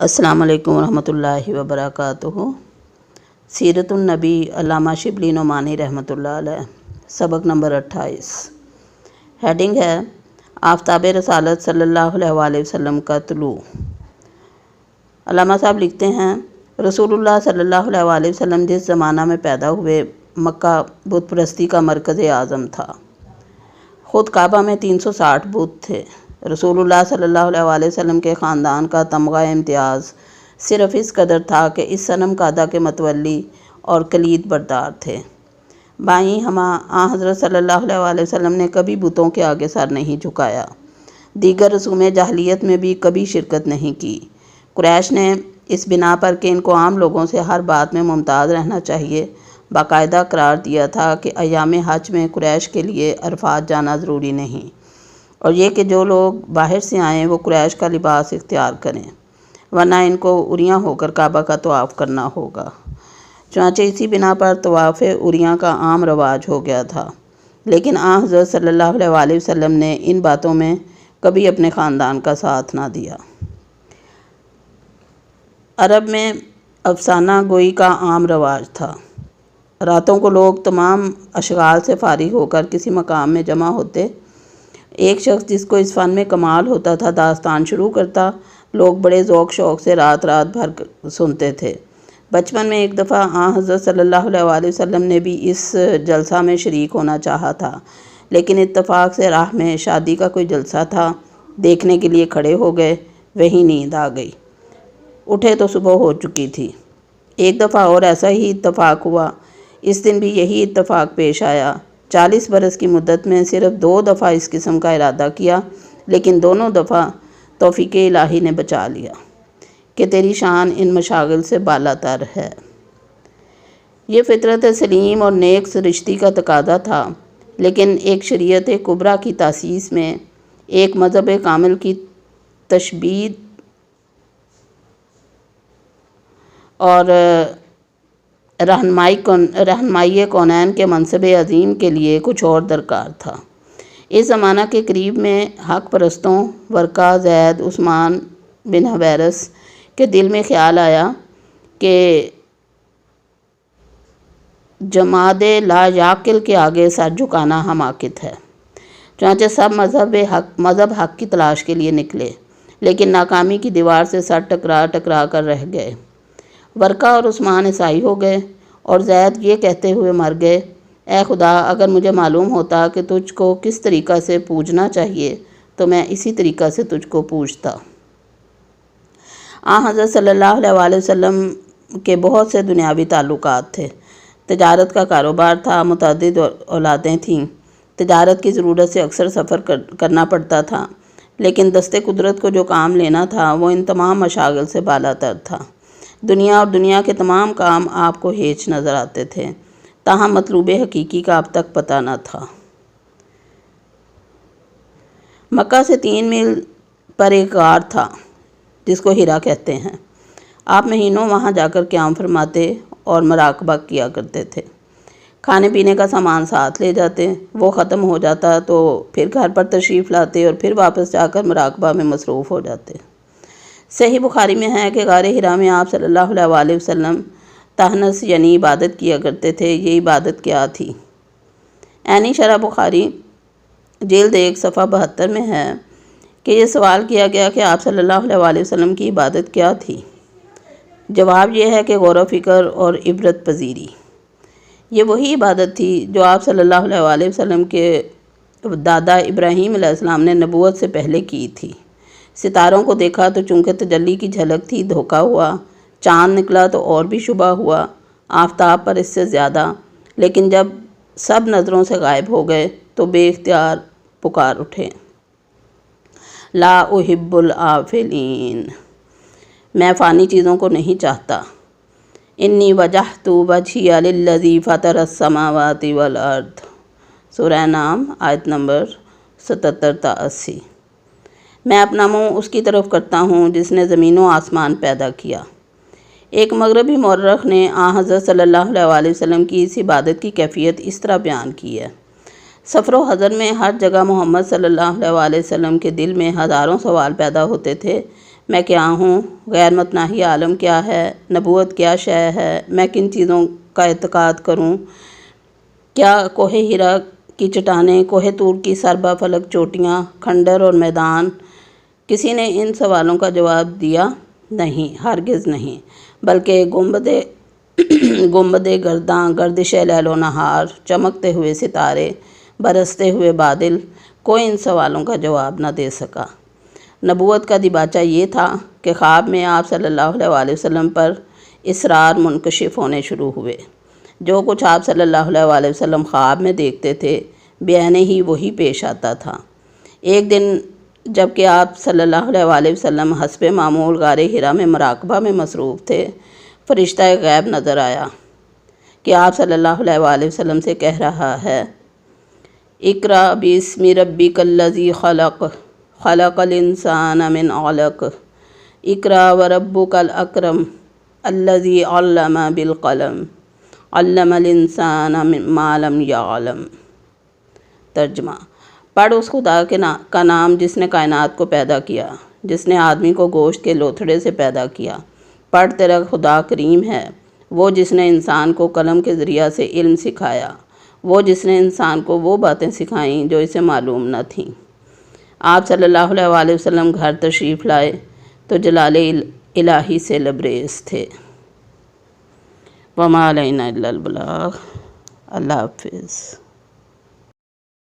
السلام علیکم ورحمۃ اللہ وبرکاتہ۔ سیرت النبی علامہ شبلی نعمانی رحمۃ اللہ علیہ، سبق نمبر اٹھائیس۔ ہیڈنگ ہے آفتاب رسالت صلی اللہ علیہ وآلہ وسلم کا طلوع۔ علامہ صاحب لکھتے ہیں رسول اللہ صلی اللہ علیہ وآلہ وسلم جس زمانہ میں پیدا ہوئے، مکہ بت پرستی کا مرکز اعظم تھا۔ خود کعبہ میں تین سو ساٹھ بت تھے۔ رسول اللہ صلی اللہ علیہ وآلہ وسلم کے خاندان کا تمغہ امتیاز صرف اس قدر تھا کہ اس صنم قادہ کے متولی اور کلید بردار تھے۔ بائیں ہما آ حضرت صلی اللہ علیہ وآلہ وسلم نے کبھی بتوں کے آگے سر نہیں جھکایا۔ دیگر رسوم جاہلیت میں بھی کبھی شرکت نہیں کی۔ قریش نے اس بنا پر کہ ان کو عام لوگوں سے ہر بات میں ممتاز رہنا چاہیے، باقاعدہ قرار دیا تھا کہ ایام حج میں قریش کے لیے عرفات جانا ضروری نہیں۔ اور یہ کہ جو لوگ باہر سے آئیں وہ قریش کا لباس اختیار کریں، ورنہ ان کو اریاں ہو کر کعبہ کا طواف کرنا ہوگا۔ چنانچہ اسی بنا پر طواف اریاں کا عام رواج ہو گیا تھا۔ لیکن آ حضرت صلی اللہ علیہ وآلہ وسلم نے ان باتوں میں کبھی اپنے خاندان کا ساتھ نہ دیا۔ عرب میں افسانہ گوئی کا عام رواج تھا۔ راتوں کو لوگ تمام اشغال سے فارغ ہو کر کسی مقام میں جمع ہوتے ایک شخص جس کو اس فن میں کمال ہوتا تھا، داستان شروع کرتا، لوگ بڑے ذوق شوق سے رات رات بھر سنتے تھے۔ بچپن میں ایک دفعہ آ حضرت صلی اللہ علیہ وآلہ وسلم نے بھی اس جلسہ میں شریک ہونا چاہا تھا، لیکن اتفاق سے راہ میں شادی کا کوئی جلسہ تھا، دیکھنے کے لیے کھڑے ہو گئے، وہی نیند آ گئی۔ اٹھے تو صبح ہو چکی تھی۔ ایک دفعہ اور ایسا ہی اتفاق ہوا۔ اس دن بھی یہی اتفاق پیش آیا۔ چالیس برس کی مدت میں صرف دو دفعہ اس قسم کا ارادہ کیا، لیکن دونوں دفعہ توفیق الہی نے بچا لیا کہ تیری شان ان مشاغل سے بالا تر ہے۔ یہ فطرت سلیم اور نیک سرشتی کا تقاضا تھا، لیکن ایک شریعت کبرا کی تاسیس میں ایک مذہب کامل کی تشبید اور رہنمائی کون رہنمائی کونین کے منصب عظیم کے لیے کچھ اور درکار تھا۔ اس زمانہ کے قریب میں حق پرستوں ورقہ زید عثمان بن حویرس کے دل میں خیال آیا کہ جماعت لا یاقل کے آگے سر جھکانا حماقت ہے چنانچہ سب مذہب حق مذہب حق کی تلاش کے لیے نکلے، لیکن ناکامی کی دیوار سے سر ٹکرا ٹکرا کر رہ گئے۔ ورقہ اور عثمان عیسائی ہو گئے اور زید یہ کہتے ہوئے مر گئے۔ اے خدا، اگر مجھے معلوم ہوتا کہ تجھ کو کس طریقہ سے پوجنا چاہیے، تو میں اسی طریقہ سے تجھ کو پوجتا۔ آ حضرت صلی اللہ علیہ وآلہ وسلم کے بہت سے دنیاوی تعلقات تھے۔ تجارت کا کاروبار تھا، متعدد اولادیں تھیں۔ تجارت کی ضرورت سے اکثر سفر کرنا پڑتا تھا، لیکن دست قدرت کو جو کام لینا تھا، وہ ان تمام مشاغل سے بالا تر تھا۔ دنیا اور دنیا کے تمام کام آپ کو ہیچ نظر آتے تھے۔ تاہم، مطلوب حقیقی کا اب تک پتہ نہ تھا۔ مکہ سے تین میل پر ایک غار تھا، جس کو ہیرا کہتے ہیں۔ آپ مہینوں وہاں جا کر قیام فرماتے اور مراقبہ کیا کرتے تھے۔ کھانے پینے کا سامان ساتھ لے جاتے، وہ ختم ہو جاتا تو پھر گھر پر تشریف لاتے اور پھر واپس جا کر مراقبہ میں مصروف ہو جاتے۔ صحیح بخاری میں ہے کہ غار ہرا میں آپ صلی اللہ علیہ وآلہ وسلم تہنس یعنی عبادت کیا کرتے تھے، یہ عبادت کیا تھی؟ عینی شرح بخاری جلد ایک صفحہ بہتر میں ہے کہ یہ سوال کیا گیا کہ آپ صلی اللہ علیہ وآلہ وسلم کی عبادت کیا تھی؟ جواب یہ ہے کہ غور و فکر اور عبرت پذیری۔ یہ وہی عبادت تھی جو آپ صلی اللہ علیہ وآلہ وسلم کے دادا ابراہیم علیہ السلام نے نبوت سے پہلے کی تھی۔ ستاروں کو دیکھا تو چونکہ تجلی کی جھلک تھی، دھوکا ہوا۔ چاند نکلا تو اور بھی شبہ ہوا۔ آفتاب پر اس سے زیادہ۔ لیکن جب سب نظروں سے غائب ہو گئے تو بے اختیار پکار اٹھے۔ لا احب العافلین میں فانی چیزوں کو نہیں چاہتا۔ انی وجہ تو وجھی للذی فطر السماوات والارض۔ سورہ نام آیت نمبر ستتر تا اسی۔ میں اپنا منہ اس کی طرف کرتا ہوں جس نے زمین و آسمان پیدا کیا۔ ایک مغربی مورخ نے آ حضرت صلی اللہ علیہ وآلہ وسلم کی اس عبادت کی کیفیت اس طرح بیان کی ہے۔ سفر و حضر میں ہر جگہ محمد صلی اللہ علیہ وآلہ وسلم کے دل میں ہزاروں سوال پیدا ہوتے تھے۔ میں کیا ہوں؟ غیر متناہی عالم کیا ہے؟ نبوت کیا شے ہے؟ میں کن چیزوں کا اعتقاد کروں؟ کیا کوہ ہیرا کی چٹانیں، کوہ طور کی سربا فلک چوٹیاں، کھنڈر اور میدان کسی نے ان سوالوں کا جواب دیا نہیں، ہرگز نہیں، بلکہ گنبد گنبد گرداں، گردش لیل و نہار، چمکتے ہوئے ستارے، برستے ہوئے بادل، کوئی ان سوالوں کا جواب نہ دے سکا۔ نبوت کا دیباچہ یہ تھا کہ خواب میں آپ صلی اللہ علیہ وآلہ وسلم پر اسرار منکشف ہونے شروع ہوئے۔ جو کچھ آپ صلی اللہ علیہ وآلہ وسلم خواب میں دیکھتے تھے بیانے ہی وہی پیش آتا تھا۔ ایک دن جبکہ آپ صلی اللہ علیہ وآلہ وسلم حسب معمول غار ہرا میں مراقبہ میں مصروف تھے، فرشتہ غیب نظر آیا کہ آپ صلی اللہ علیہ وآلہ وسلم سے کہہ رہا ہے اقرا بسم ربک الذی خلق خلق الانسان من علق اقرا و ربک الاکرم الذی علم بالقلم، علم الانسان ما لم یعلم۔ ترجمہ پڑھ اس خدا کے نا کا نام جس نے کائنات کو پیدا کیا، جس نے آدمی کو گوشت کے لوتھڑے سے پیدا کیا۔ پڑھ تیرا خدا کریم ہے، وہ جس نے انسان کو قلم کے ذریعہ سے علم سکھایا، وہ جس نے انسان کو وہ باتیں سکھائیں جو اسے معلوم نہ تھیں۔ آپ صلی اللہ علیہ وآلہ وسلم گھر تشریف لائے تو جلال الہی سے لبریز تھے۔ وما علینا البلاغ۔ اللہ حافظ۔